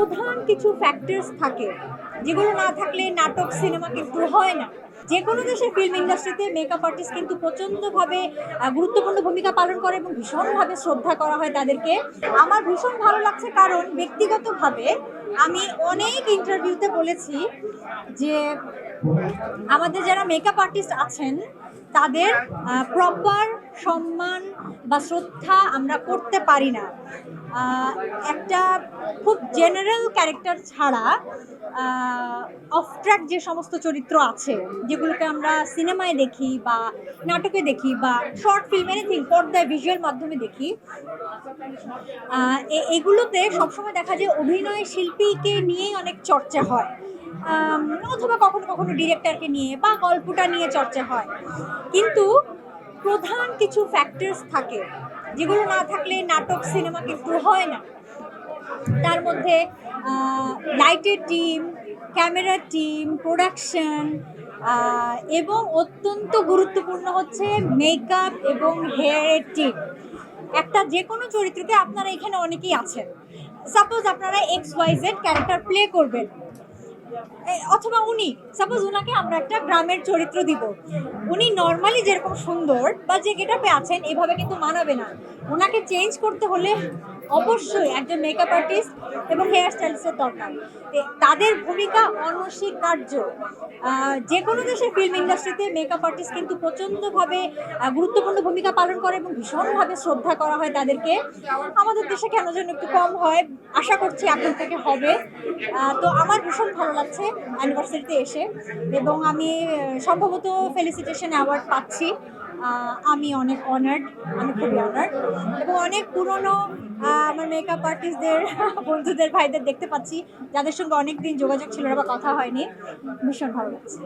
প্রধান কিছু ফ্যাক্টরস থাকে। যেগুলো না থাকলে নাটক সিনেমা কিন্তু হয় না। যে কোনো দেশের ফিল্ম ইন্ডাস্ট্রিতে মেকআপ আর্টিস্ট কিন্তু প্রচণ্ডভাবে গুরুত্বপূর্ণ ভূমিকা পালন করে এবং ভীষণভাবে শ্রদ্ধা করা হয় তাদেরকে। আমার ভীষণ ভালো লাগছে কারণ ব্যক্তিগতভাবে আমি অনেক ইন্টারভিউতে বলেছি যে, আমাদের যারা মেকআপ আর্টিস্ট আছেন তাদের প্রপার সম্মান বা শ্রদ্ধা আমরা করতে পারি না। একটা খুব জেনারেল ক্যারেক্টার ছাড়া অফ ট্র্যাক যে সমস্ত চরিত্র আছে, যেগুলোকে আমরা সিনেমায় দেখি বা নাটকে দেখি বা শর্ট ফিল্ম এনিথিং পর্দায় ভিজুয়াল মাধ্যমে দেখি এগুলোতে সবসময় দেখা যায় অভিনয় শিল্পীকে নিয়েই অনেক চর্চা হয়। অথবা কখনো কখনো ডিরেক্টরকে নিয়ে বা গল্পটা নিয়ে চর্চা হয়। কিন্তু প্রধান কিছু ফ্যাক্টরস থাকে, যেগুলো না থাকলে নাটক সিনেমা কিন্তু হয় না। তার মধ্যে লাইটের টিম ক্যামেরার টিম প্রোডাকশন এবং অত্যন্ত গুরুত্বপূর্ণ হচ্ছে মেকআপ এবং হেয়ারের টিম একটা যে কোনো চরিত্রকে আপনারা এখানে অনেকেই আছেন। সাপোজ আপনারা X Y Z character play করবেন। অথবা উনি সাপোজ ওনাকে আমরা একটা গ্রামের চরিত্র দিব। উনি নর্মালি যেরকম সুন্দর বা যে গেটাপে আছেন, এভাবে কিন্তু মানাবে না। ওনাকে চেঞ্জ করতে হলে অবশ্যই একজন মেকআপ আর্টিস্ট এবং হেয়ার স্টাইলিস্টের দরকার। তাদের ভূমিকা অনস্বীকার্য। যে কোনো দেশের ফিল্ম ইন্ডাস্ট্রিতে মেকআপ আর্টিস্ট কিন্তু প্রচণ্ডভাবে গুরুত্বপূর্ণ ভূমিকা পালন করে এবং ভীষণভাবে শ্রদ্ধা করা হয় তাদেরকে। আমাদের দেশে কেন যেন একটু কম হয়, আশা করছি এখন থেকে হবে। তো আমার ভীষণ ভালো লাগছে অ্যানিভার্সারিতে এসে এবং আমি সম্ভবত ফেলিসিটেশন অ্যাওয়ার্ড পাচ্ছি। আমি অনেক অনার্ড আমি খুবই অনার্ড এবং অনেক পুরনো আমার মেকআপ আর্টিস্টদের বন্ধুদের, ভাইদের দেখতে পাচ্ছি। যাদের সঙ্গে অনেক দিন যোগাযোগ ছিল না বা কথা হয়নি। ভীষণ ভালো লাগছে।